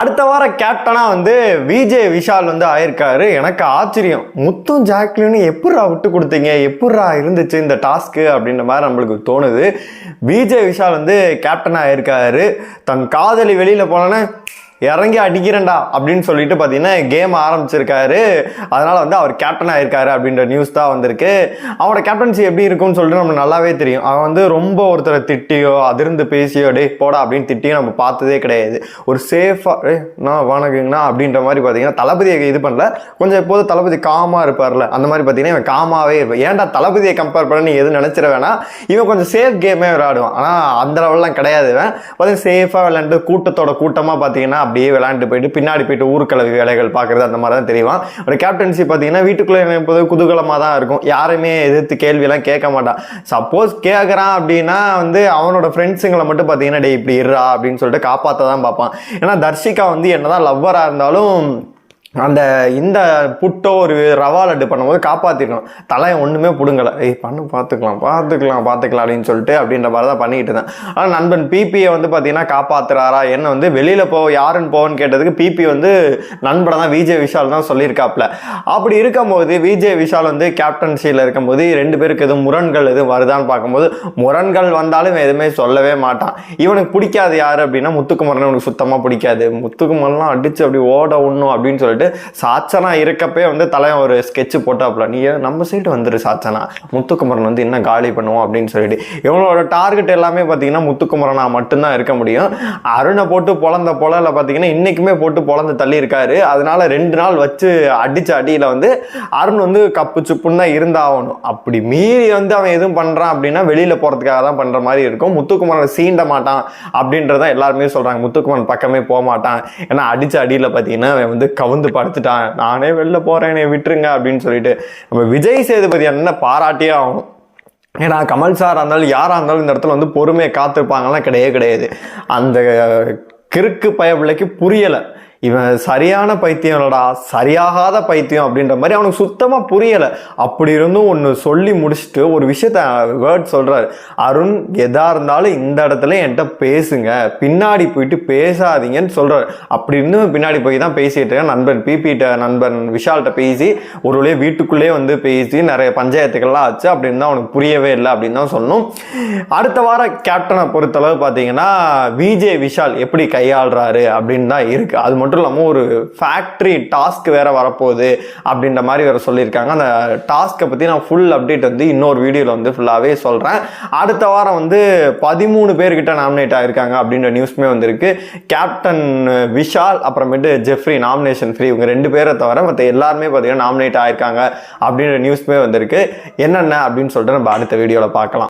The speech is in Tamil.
அடுத்த வார கேப்டனாக வந்து விஜே விஷால் வந்து ஆயிருக்காரு. எனக்கு ஆச்சரியம். முத்தும் ஜாக்லினும் எப்பட்றா விட்டு கொடுத்தீங்க? எப்பட்றா இருந்துச்சு இந்த டாஸ்க்கு அப்படின்ற மாதிரி நம்மளுக்கு தோணுது. விஜே விஷால் வந்து கேப்டனாக ஆயிருக்காரு. தன் காதலி வெளியில் போனோன்னே இறங்கி அடிக்கிறேன்டா அப்படின்னு சொல்லிட்டு பார்த்தீங்கன்னா கேம் ஆரம்பிச்சிருக்காரு. அதனால் வந்து அவர் கேப்டன் ஆயிருக்காரு அப்படின்ற நியூஸ் தான் வந்திருக்கு. அவனோட கேப்டன்சி எப்படி இருக்கும்னு சொல்லிட்டு நம்ம நல்லாவே தெரியும். அவன் வந்து ரொம்ப ஒருத்தரை திட்டியோ அதிர்ந்து பேசியோ டே போடா அப்படின்னு திட்டியோ நம்ம பார்த்ததே கிடையாது. ஒரு சேஃபாக ஏ நான் வணக்கங்கண்ணா அப்படின்ற மாதிரி பார்த்தீங்கன்னா தளபதியை இது பண்ணல. கொஞ்சம் எப்போது தளபதி காமாக இருப்பார்ல. அந்த மாதிரி பார்த்தீங்கன்னா இவன் காமாவே இருப்பான். ஏன்டா தளபதியை கம்பேர் பண்ண நீ எதுவும் நினச்சிட வேணா இவன் கொஞ்சம் சேஃப் கேமே விளையாடுவான். ஆனால் அந்த லெவல்லாம் கிடையாது இவன். பார்த்தீங்கன்னா சேஃபாக விளையாண்டு கூட்டத்தோட கூட்டமாக பார்த்தீங்கன்னா அப்படியே விளையாண்டு போயிட்டு பின்னாடி போயிட்டு ஊருக்கலவி வேலைகள் பார்க்குறது அந்த மாதிரி தான் தெரியும். ஒரு கேப்டன்சி பார்த்தீங்கன்னா வீட்டுக்குள்ளே போது குதூகலமாக தான் இருக்கும். யாருமே எதிர்த்து கேள்வியெல்லாம் கேட்க மாட்டான். சப்போஸ் கேட்குறான் அப்படின்னா வந்து அவனோட ஃப்ரெண்ட்ஸுங்களை மட்டும் பார்த்தீங்கன்னா டே இப்படி இருறா அப்படின்னு சொல்லிட்டு காப்பாற்ற தான் பார்ப்பான். ஏன்னா தர்ஷிகா வந்து என்னதான் லவ்வராக இருந்தாலும் அந்த இந்த புட்டோ ஒரு ரவா லட்டு பண்ணும்போது காப்பாற்றிக்கணும் தலையை ஒன்றுமே பிடுங்கலை. ஏய் பண்ணு பார்த்துக்கலாம் பார்த்துக்கலாம் பார்த்துக்கலாம் அப்படின்னு சொல்லிட்டு அப்படின்ற மாதிரி தான் பண்ணிக்கிட்டு இருந்தேன். ஆனால் நண்பன் பிபியை வந்து பார்த்தீங்கன்னா காப்பாத்துறாரா? என்ன வந்து வெளியில் போ யாருன்னு போன்னு கேட்டதுக்கு பிபி வந்து நண்பனை தான் விஜய் விஷால் தான் சொல்லியிருக்காப்ல. அப்படி இருக்கும்போது விஜய் விஷால் வந்து கேப்டன்சியில் இருக்கும்போது ரெண்டு பேருக்கு எதுவும் முரண்கள் எதுவும் வருதான்னு பார்க்கும்போது முரண்கள் வந்தாலும் எதுவுமே சொல்லவே மாட்டான். இவனுக்கு பிடிக்காது யார் அப்படின்னா முத்துக்குமரன். இவனுக்கு சுத்தமாக பிடிக்காது. முத்துக்குமரன்லாம் அடித்து அப்படி ஓட ஒண்ணும் அப்படின்னு சொல்லிட்டு சாச்சனா இருக்கப்பே வந்து தலைவன் ஒரு ஸ்கெட்ச் போட்டாப்ல நீ நம்ம சைடு வந்துரு சாச்சனா. முத்துக்குமரன் வந்து என்ன காலி பண்ணுவோம் அப்படின்னு சொல்லிட்டு. இவனோட டார்கெட் எல்லாமே பார்த்தீங்கன்னா முத்துக்குமரனா மட்டும்தான் இருக்க முடியும். அருணை போட்டு பொழந்த பொழல பார்த்தீங்கன்னா இன்னைக்குமே போட்டு பொழந்து தள்ளி இருக்காரு அதனால ரெண்டு நாள் வச்சு அடிச்ச அடியில் வந்து அருண் வந்து கப்பு சுப்புன்னு தான் இருந்தாகணும். அப்படி மீறி வந்து அவன் எதுவும் பண்ணுறான் அப்படின்னா வெளியில் போகிறதுக்காக தான் பண்ணுற மாதிரி இருக்கும். முத்துக்குமரன் சீண்ட மாட்டான் அப்படின்றத எல்லாருமே சொல்கிறாங்க முத்துக்குமரன் பக்கமே போக மாட்டான். ஏன்னா அடிச்ச அடியில் பார்த்தீங்கன்னா அவன் வந்து கவுந்து படுத்துட்டான். நானே வெளில போகிறேன் என்னை விட்டுருங்க அப்படின்னு சொல்லிட்டு நம்ம விஜய் சேதுபதி என்ன பாராட்டியே ஆகணும். ஏன்னா கமல் சார் இருந்தாலும் யாராக இருந்தாலும் இந்த இடத்துல வந்து பொறுமையை காத்திருப்பாங்கலாம் கிடையவே கிடையாது. அந்த கிறுக்கு பயப்பிள்ளைக்கு புரியலை. இவன் சரியான பைத்தியம் இல்லடா சரியாகாத பைத்தியம் அப்படின்ற மாதிரி அவனுக்கு சுத்தமாக புரியலை. அப்படி இருந்தும் ஒன்று சொல்லி முடிச்சுட்டு ஒரு விஷயத்த வேர்ட் சொல்கிறாரு அருண் எதா இருந்தாலும் இந்த இடத்துல என்கிட்ட பேசுங்க. பின்னாடி போயிட்டு பேசாதீங்கன்னு சொல்கிறாரு அப்படி இருந்தும் பின்னாடி போய் தான் பேசிகிட்டு இருக்கேன். நண்பன் பிபிட்ட நண்பன் விஷால்கிட்ட பேசி ஒரு வழியே வீட்டுக்குள்ளேயே வந்து பேசி நிறைய பஞ்சாயத்துக்கள்லாம் ஆச்சு அப்படின்னு தான் அவனுக்கு புரியவே இல்லை அப்படின்னு தான் சொன்னோம். அடுத்த வாரம் கேப்டனை பொறுத்தளவு பார்த்தீங்கன்னா விஜே விஷால் எப்படி கையாளுறாரு அப்படின்னு தான் இருக்குது அது மட்டும் மட்டும் இல்லாமல் ஒரு ஃபேக்ட்ரி டாஸ்க் வேற வரப்போகுது அப்படின்ற மாதிரி வேற சொல்லியிருக்காங்க. அந்த டாஸ்க்கை பற்றி நான் ஃபுல் அப்டேட் வந்து இன்னொரு வீடியோவில் வந்து ஃபுல்லாகவே சொல்கிறேன் அடுத்த வாரம் வந்து பதிமூணு பேர்கிட்ட நாமினேட் ஆகியிருக்காங்க அப்படின்ற நியூஸ்மே வந்திருக்கு. கேப்டன் விஷால் அப்புறமேட்டு ஜெஃப்ரி நாமினேஷன் ஃப்ரீ இவங்க ரெண்டு பேரை தவிர மற்ற எல்லாருமே பார்த்தீங்கன்னா நாமினேட் ஆகியிருக்காங்க அப்படின்ற நியூஸ்மே வந்திருக்கு. என்னென்ன அப்படின்னு சொல்லிட்டு நம்ம அடுத்த வீடியோவில் பார்க்கலாம்.